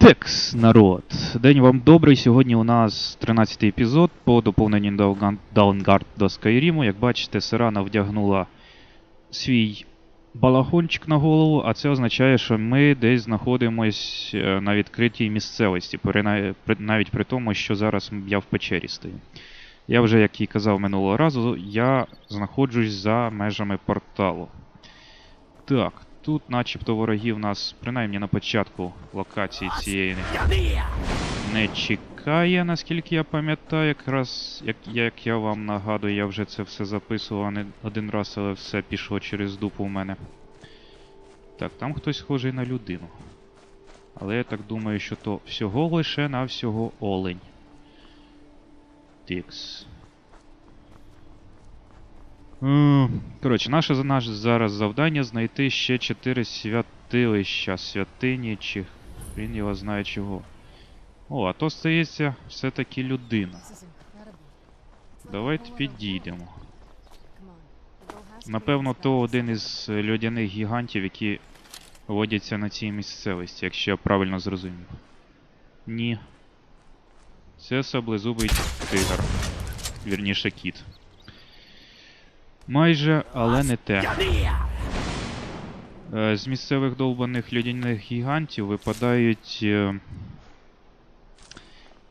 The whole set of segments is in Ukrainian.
Текс, народ. День вам добрий. Сьогодні у нас 13-й епізод по доповненню Dawnguard до Скайріму. Як бачите, Сирана вдягнула свій балахончик на голову, а це означає, що ми десь знаходимось е, на відкритій місцевості, навіть при тому, що зараз я в печері стою. Я вже, як і казав минулого разу, я знаходжусь за межами порталу. Так, тут начебто ворогів нас, принаймні на початку локації цієї не чекає, наскільки я пам'ятаю, якраз як, як я вам нагадую, я вже це все записував не один раз, але все пішло через дупу у мене. Так, там хтось схожий на людину. Але я так думаю, що то всього лише навсього олень. Тікс. Коротше, наше наше зараз завдання знайти ще 4 святилища, святині чи хрін його знає чого. О, а то стається все-таки людина. Давайте підійдемо. Напевно, то один із льодяних гігантів, які водяться на цій місцевості, якщо я правильно зрозумів. Ні. Це саблезубий тигр. Вірніше кіт. Майже, але не те. Е, З місцевих довбаних льодяних гігантів випадають. е,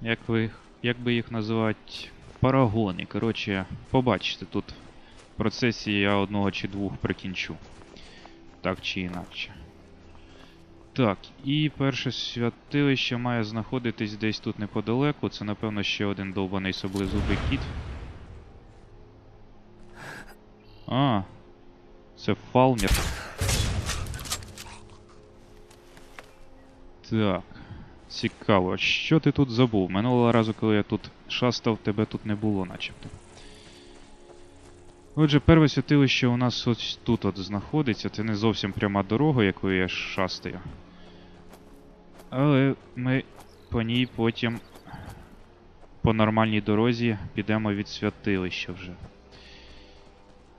Як, ви, як би їх називати? Парагони. Коротше, побачите тут. В процесі я одного чи двох прикінчу. Так чи інакше. Так, і перше святилище має знаходитись десь тут неподалеку. Це, напевно, ще один довбаний саблезубий кіт. А, це Фалмір. Так. Цікаво, що ти тут забув? Минулого разу, коли я тут шастав, тебе тут не було, начебто. Отже, перше святилище у нас ось тут от знаходиться. Це не зовсім пряма дорога, якою я шастаю. Але ми по ній потім по нормальній дорозі підемо від святилища вже.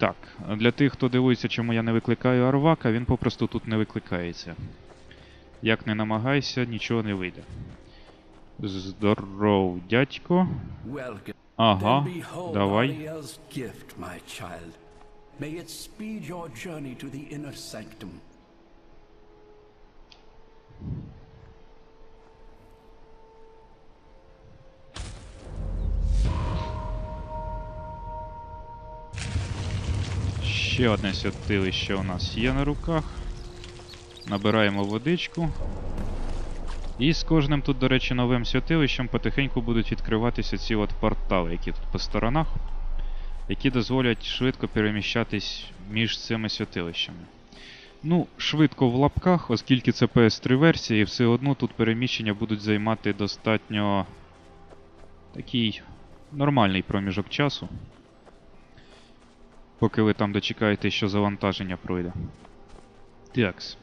Так, для тих, хто дивується, чому я не викликаю Арвака, він попросту тут не викликається. Як не намагайся, нічого не вийде. Здоров, дядько. Ага, давай. Ще одне святилище у нас є на руках. Набираємо водичку. І з кожним тут, до речі, новим святилищем потихеньку будуть відкриватися ці от портали, які тут по сторонах, які дозволять швидко переміщатись між цими святилищами. Ну, швидко в лапках, оскільки це PS3 версія, і все одно тут переміщення будуть займати достатньо такий нормальний проміжок часу. Поки ви там дочекаєте, що завантаження пройде. Такс.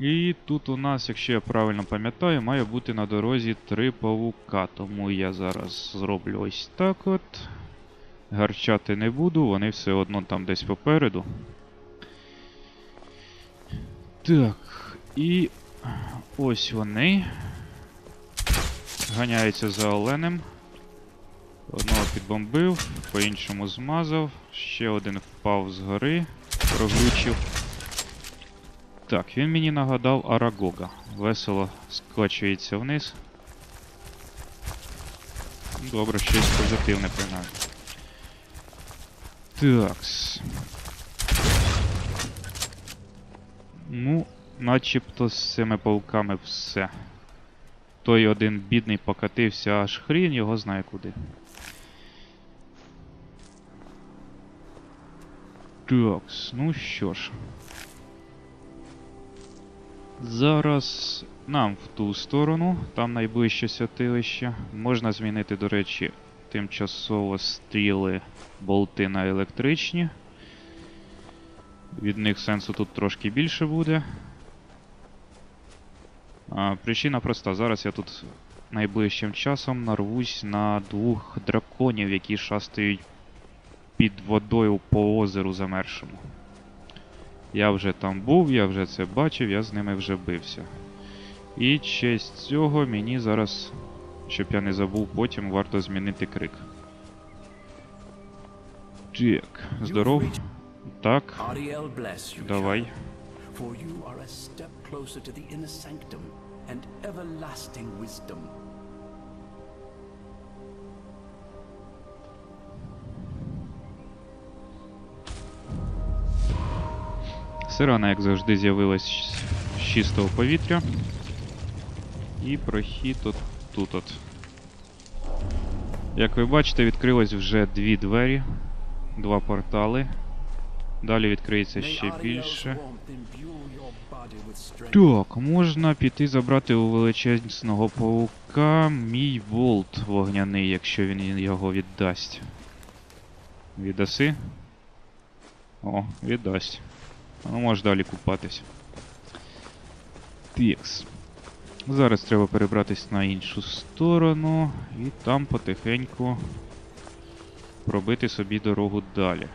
І тут у нас, якщо я правильно пам'ятаю, має бути на дорозі три павука. Тому я зараз зроблю ось так от. Гарчати не буду, вони все одно там десь попереду. Так, і ось вони. Ганяються за оленем. Одного підбомбив, по-іншому змазав, ще один впав з гори, проглючив. Так, він мені нагадав Арагога. Весело скочується вниз. Добре, щось позитивне принаймні. Такс. Ну, начебто з цими пауками все. Той один бідний покатився аж хрін його знає куди. Такс, ну що ж. Зараз нам в ту сторону, там найближче святилище. Можна змінити, до речі, тимчасово стріли болти на електричні. Від них сенсу тут трошки більше буде. А, причина проста. Зараз я тут найближчим часом нарвусь на двох драконів, які шастають під водою по озеру замершому. Я вже там був, я вже це бачив, я з ними вже бився. І честь цього мені зараз, щоб я не забув, потім варто змінити крик. Так, здоров. Так, давай. for you are a step closer to the inner sanctum and everlasting wisdom. Сирана, як завжди, з'явилась з чистого повітря. І прохід от тут от. Як ви бачите, відкрилось вже дві двері, два портали. Далі відкриється ще більше. Так, можна піти забрати у величезного паука мій волт вогняний, якщо він його віддасть. Віддаси? О, віддасть. Ну, можеш далі купатись. Тікс. Зараз треба перебратись на іншу сторону і там потихеньку пробити собі дорогу далі.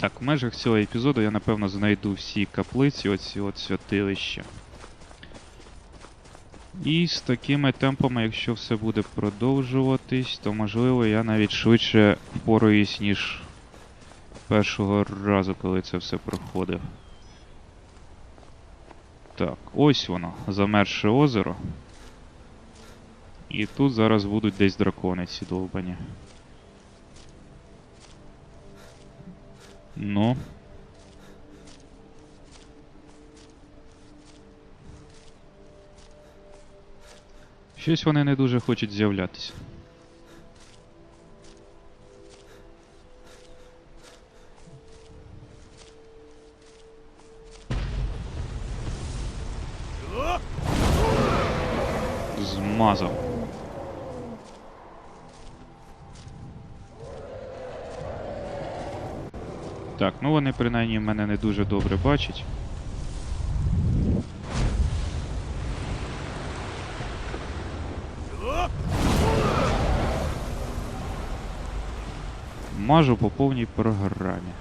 Так, в межах цього епізоду я напевно знайду всі каплиці, оці от святилища. І з такими темпами, якщо все буде продовжуватись, то можливо я навіть швидше впораюсь, ніж першого разу, коли це все проходив. Так, ось воно, замерше озеро. І тут зараз будуть десь дракони ці довбані. Ну. Щось вони не дуже хочуть з'являтися. Змазав. Так, ну вони принаймні мене не дуже добре бачать. Мажу по повній програмі.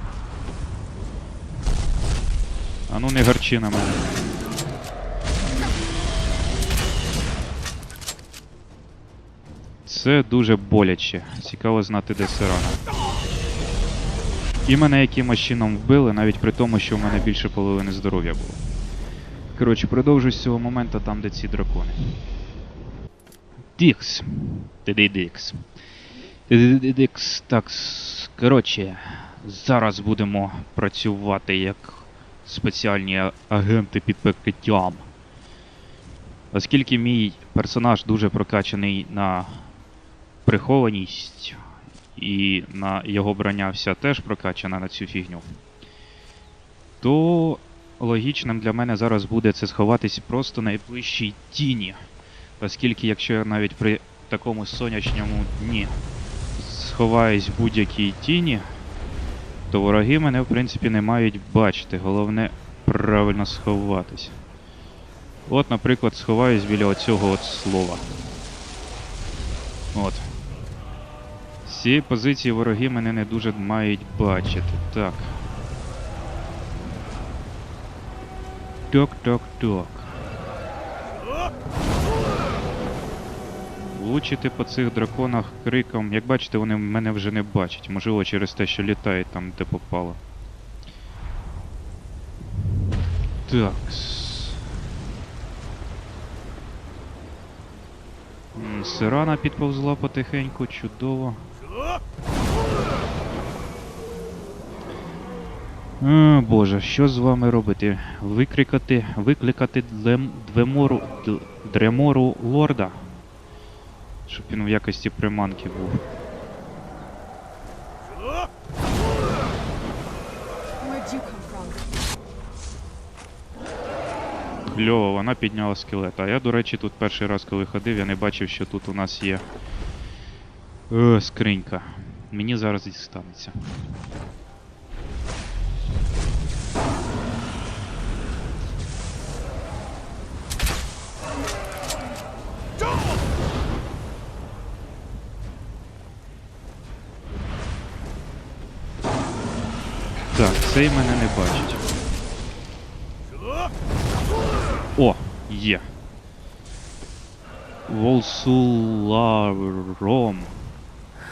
А ну не гарчи на мене. Це дуже боляче. Цікаво знати, де сирана. І мене якимось чином вбили, навіть при тому, що в мене більше половини здоров'я було. Коротше, продовжу з цього моменту там, де ці дракони. Дікс. Дикс. Дикс. Так, коротше, зараз будемо працювати як спеціальні агенти під прикриттям. Оскільки мій персонаж дуже прокачаний на прихованість, і на його броня вся теж прокачана на цю фігню, то логічним для мене зараз буде це сховатись просто найближчій тіні. Оскільки, якщо я навіть при такому сонячному дні сховаюсь в будь-якій тіні, то вороги мене в принципі не мають бачити. Головне правильно сховатись. От, наприклад, сховаюсь біля оцього от слова. От. Цієї позиції вороги мене не дуже мають бачити. Так. Ток, ток, ток. Влучити по цих драконах криком. Як бачите, вони мене вже не бачать. Можливо, через те, що літають там, де попало. Так. Сирана підповзла потихеньку, чудово. А, Боже, що з вами робити? Викрикати, викликати длем, двемору, дремору лорда? Щоб він в якості приманки був. Кльово, вона підняла скелета. А я, до речі, тут перший раз, коли ходив, я не бачив, що тут у нас є е, скринька. Мені зараз дістанеться. Цей мене не бачить. О, є. Волсуларом.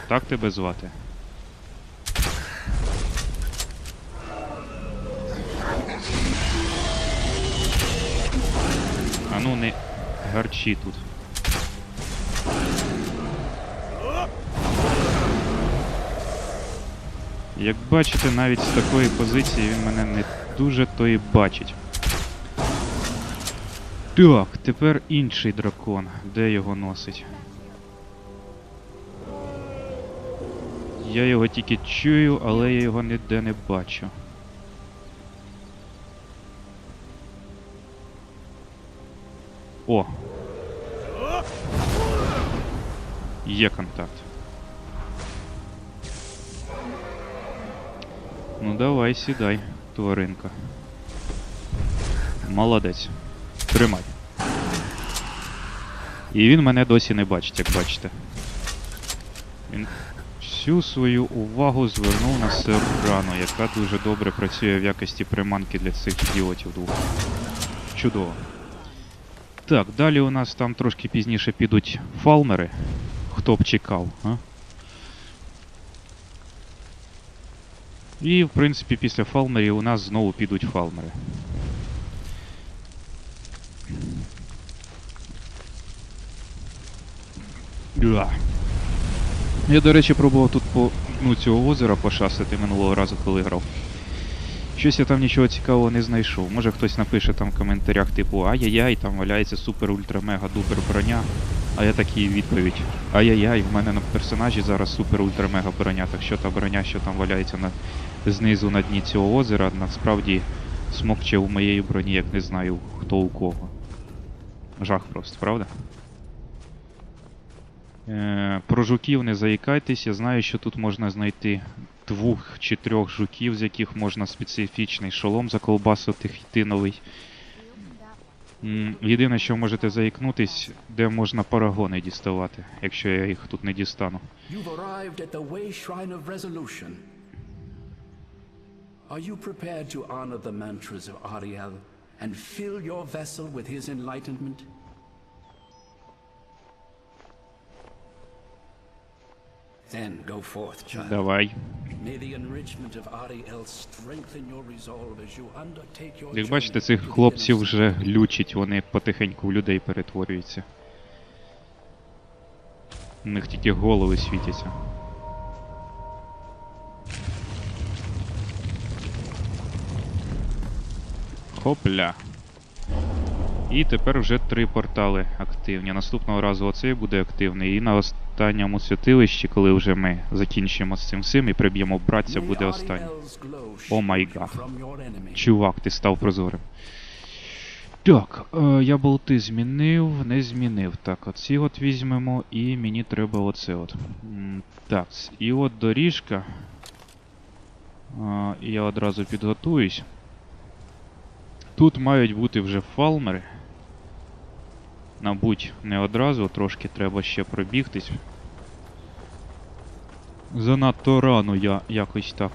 Так тебе звати? А ну не гарчи тут. Як бачите, навіть з такої позиції він мене не дуже то і бачить. Так, тепер інший дракон. Де його носить? Я його тільки чую, але я його ніде не бачу. О! Є контакт. Ну давай, сідай, тваринка. Молодець. Тримай. І він мене досі не бачить, як бачите. Він всю свою увагу звернув на Серрану, яка дуже добре працює в якості приманки для цих ідіотів двох. Чудово. Так, далі у нас там трошки пізніше підуть фалмери. Хто б чекав, а? І, в принципі, після фалмерів у нас знову підуть фалмери. Да. Я, до речі, пробував тут по дну цього озера пошастити минулого разу, коли грав. Щось я там нічого цікавого не знайшов. Може хтось напише там в коментарях, типу, ай-яй-яй, там валяється супер ультра мега дупер броня. А я такий відповідь. Ай-яй-яй, в мене на персонажі зараз супер ультра мега броня, так що та броня, що там валяється на, знизу на дні цього озера, насправді смокче у моєї броні, як не знаю хто у кого. Жах просто, правда? Е, про жуків не заїкайтесь, я знаю, що тут можна знайти двох чи трьох жуків, з яких можна специфічний шолом заколбасити хітиновий. Єдине, що можете заїкнутись, де можна парагони діставати, якщо я їх тут не дістану. Are you prepared to honor the mantras of Ariel and fill your vessel with his enlightenment? Then go forth, child. Давай. May the enrichment of Ariel strengthen your resolve as you undertake your Як бачите, цих хлопців вже глючить, вони потихеньку в людей перетворюються. У них тільки голови світяться. Хопля. І тепер вже три портали активні. Наступного разу оцей буде активний. І на останньому святилищі, коли вже ми закінчимо з цим всім і приб'ємо братця, буде останній. О май гад. Чувак, ти став прозорим. Так, е, я болти змінив, не змінив. Так, оці от візьмемо, і мені треба оце от. Так, і от доріжка. Е, я одразу підготуюсь. Тут мають бути вже фалмери. Мабуть, не одразу, трошки треба ще пробігтись. Занадто рано я якось так.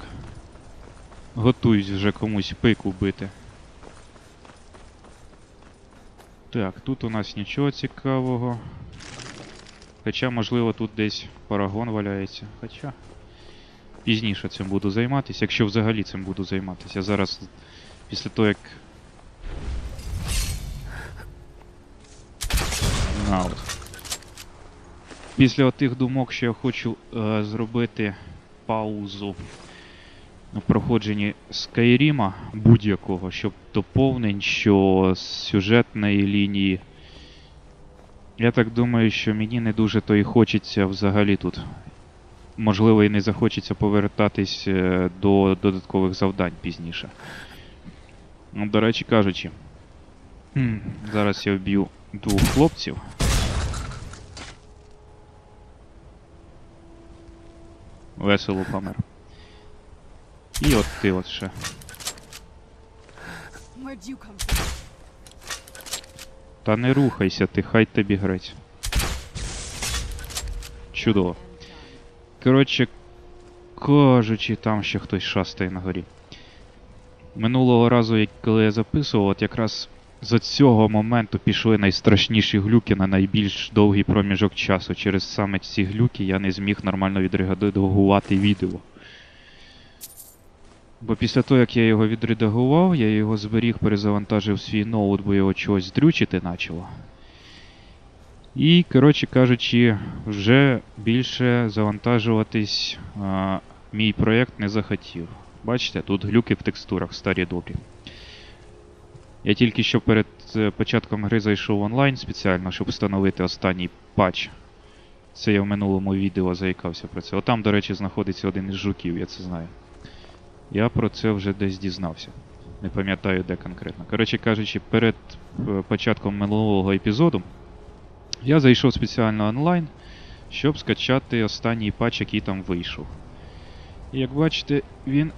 Готуюсь вже комусь пику бити. Так, тут у нас нічого цікавого. Хоча, можливо, тут десь парагон валяється. Хоча. Пізніше цим буду займатися, якщо взагалі цим буду займатися. Зараз, після того, як. На. Після тих думок, що я хочу е, зробити паузу в проходженні Скайріма будь-якого, щоб доповнень, що з сюжетної лінії. Я так думаю, що мені не дуже то і хочеться взагалі тут. Можливо, і не захочеться повертатись е, до додаткових завдань пізніше. Ну, до речі кажучи, зараз я вб'ю двох хлопців. Весело помер. І от ти от ще. Та не рухайся ти, хай тобі грець. Чудово. Коротше кажучи, там ще хтось шастає на горі. Минулого разу, коли я записував, от якраз з цього моменту пішли найстрашніші глюки на найбільш довгий проміжок часу. Через саме ці глюки я не зміг нормально відредагувати відео. Бо після того, як я його відредагував, я його зберіг, перезавантажив свій ноут, бо його чогось дрючити почало. І, коротше кажучи, вже більше завантажуватись а, мій проєкт не захотів. Бачите, тут глюки в текстурах старі добрі. Я тільки що перед е, початком гри зайшов онлайн спеціально, щоб встановити останній патч. Це я в минулому відео заїкався про це. Отам, до речі, знаходиться один із жуків, я це знаю. Я про це вже десь дізнався. Не пам'ятаю де конкретно. Коротше кажучи, перед е, початком минулого епізоду я зайшов спеціально онлайн, щоб скачати останній патч, який там вийшов. І як бачите, він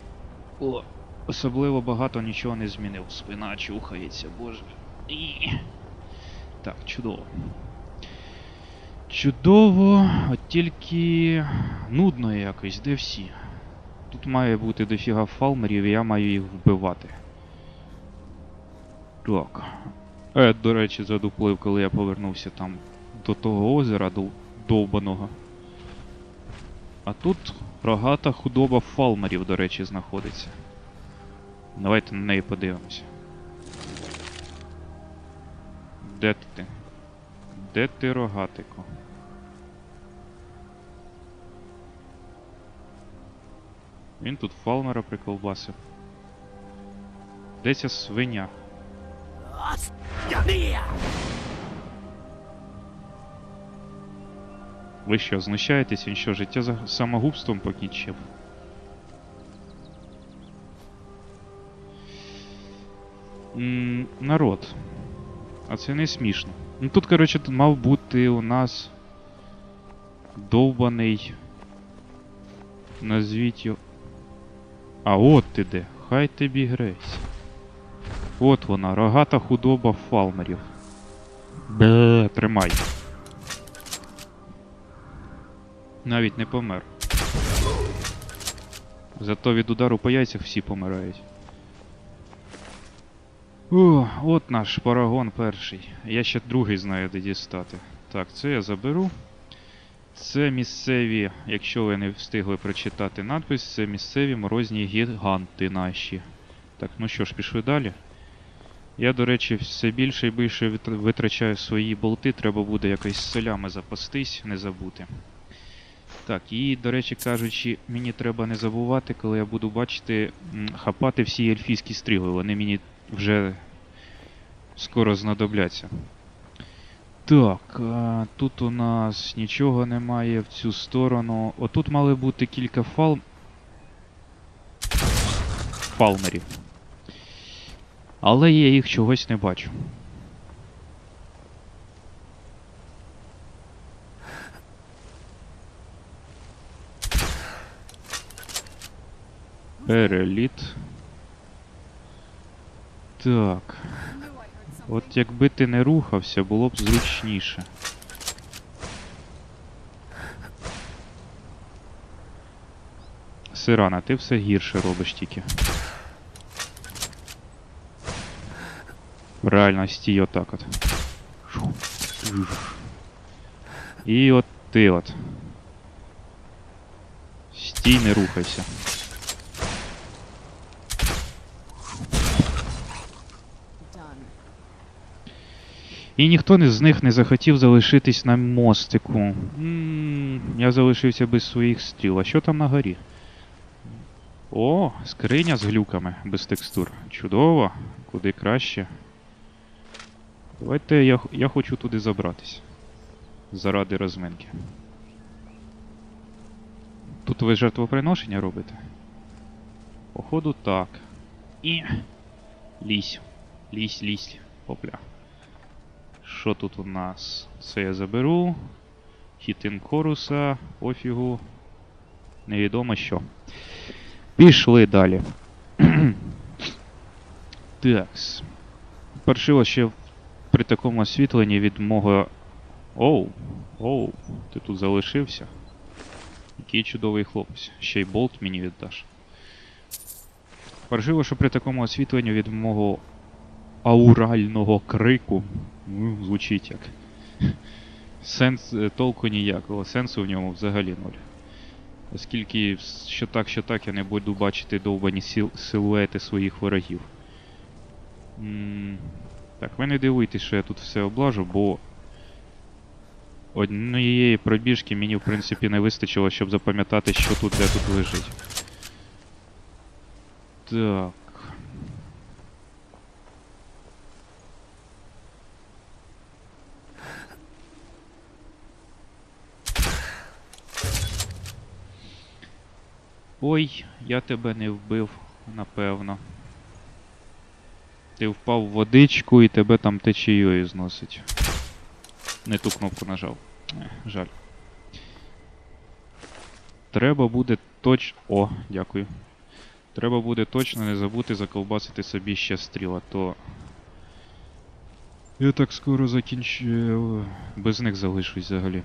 о, особливо багато нічого не змінив. Спина чухається, боже. І... Так, чудово. Чудово, от тільки нудно якось, де всі? Тут має бути дофіга фалмерів, і я маю їх вбивати. Так. Е, до речі, задуплив, коли я повернувся там до того озера дов- довбаного. А тут рогата худоба фалмерів, до речі, знаходиться. Давайте на неї подивимося. Де ти? Де ти рогатику? Він тут фалмера приковбасив. Де ця свиня? Ви що, знущаєтесь? Він що, життя за самогубством покінчив? М, народ. А це не смішно. Ну тут, коротше, тут мав бути у нас довбаний. Назвіть його. А от ти де. Хай тобі грець. От вона, рогата худоба фалмерів. Бе, тримай. Навіть не помер. Зато від удару по яйцях всі помирають. О, от наш парагон перший. Я ще другий знаю, де дістати. Так, це я заберу. Це місцеві, якщо ви не встигли прочитати надпис, це місцеві морозні гіганти наші. Так, ну що ж, пішли далі. Я, до речі, все більше і більше витрачаю свої болти, треба буде якось з солями запастись, не забути. Так, і, до речі кажучи, мені треба не забувати, коли я буду бачити, хапати всі ельфійські стріли. Вони мені вже скоро знадобляться. Так, а, тут у нас нічого немає в цю сторону. Отут мали бути кілька фал... фалмерів. Але я їх чогось не бачу. Переліт. Так. От якби ти не рухався, було б зручніше. Сирана, ти все гірше робиш тільки. Реально стій отак от. І от ти от. Стій, не рухайся. І ніхто з них не захотів залишитись на мостику. м я залишився без своїх стріл. А що там на горі? О, скриня з глюками без текстур. Чудово, куди краще. Давайте я, я хочу туди забратись. Заради розминки. Тут ви жертвоприношення робите? Походу так. І. Лізь. Лізь, лізь. Опля. Що тут у нас? Це я заберу. Хітин коруса, пофігу. Невідомо що. Пішли далі. Такс. Паршиво ще при такому освітленні від мого. Оу, оу, ти тут залишився. Який чудовий хлопець. Ще й болт мені віддаш. Важливо, що при такому освітленні від мого аурального крику ну, звучить як. Сенс е, толку ніякого, сенсу в ньому взагалі нуль. Оскільки що так, що так я не буду бачити довбані сіл- силуети своїх ворогів. М, Так, ви не дивуйтесь, що я тут все облажу, бо однієї пробіжки мені в принципі не вистачило, щоб запам'ятати, що тут де тут лежить. Так. Ой, я тебе не вбив, напевно. Ти впав в водичку і тебе там течією зносить. Не ту кнопку нажав. Е, жаль. Треба буде точ... О, дякую. Треба буде точно не забути заковбасити собі ще стріл, а то. Я так скоро закінчу. Без них залишусь взагалі.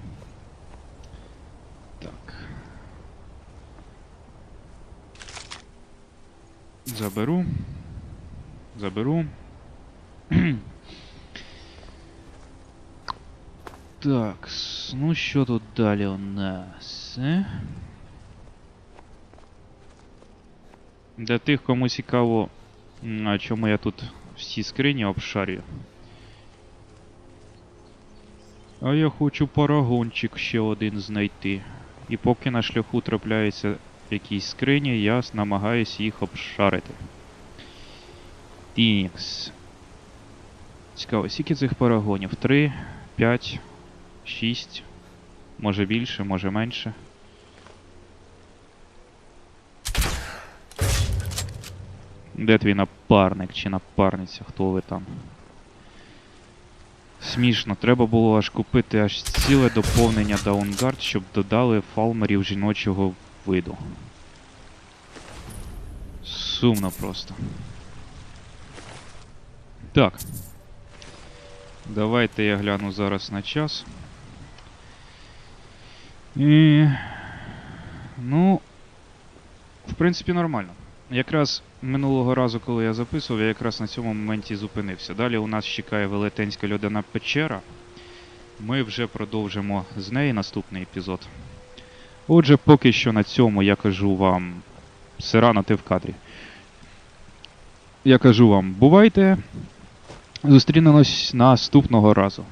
Заберу. Заберу. Так, ну що тут далі у нас? Е? Для тих, кому цікаво, чому я тут всі скрині обшарюю. А я хочу парагончик ще один знайти. І поки на шляху трапляються якісь скрині, я намагаюсь їх обшарити. Тікс. Цікаво, скільки цих парагонів? 3, 5, 6, може більше, може менше. Де твій напарник чи напарниця, хто ви там? Смішно, треба було аж купити аж ціле доповнення Даунгард, щоб додали фалмерів жіночого виду. Сумно просто. Так. Давайте я гляну зараз на час. І... Ну. В принципі, нормально. Якраз минулого разу, коли я записував, я якраз на цьому моменті зупинився. Далі у нас чекає велетенська льодяна печера. Ми вже продовжимо з неї наступний епізод. Отже, поки що на цьому я кажу вам. Сирано, ти в кадрі. Я кажу вам, бувайте. Зустрінемось наступного разу.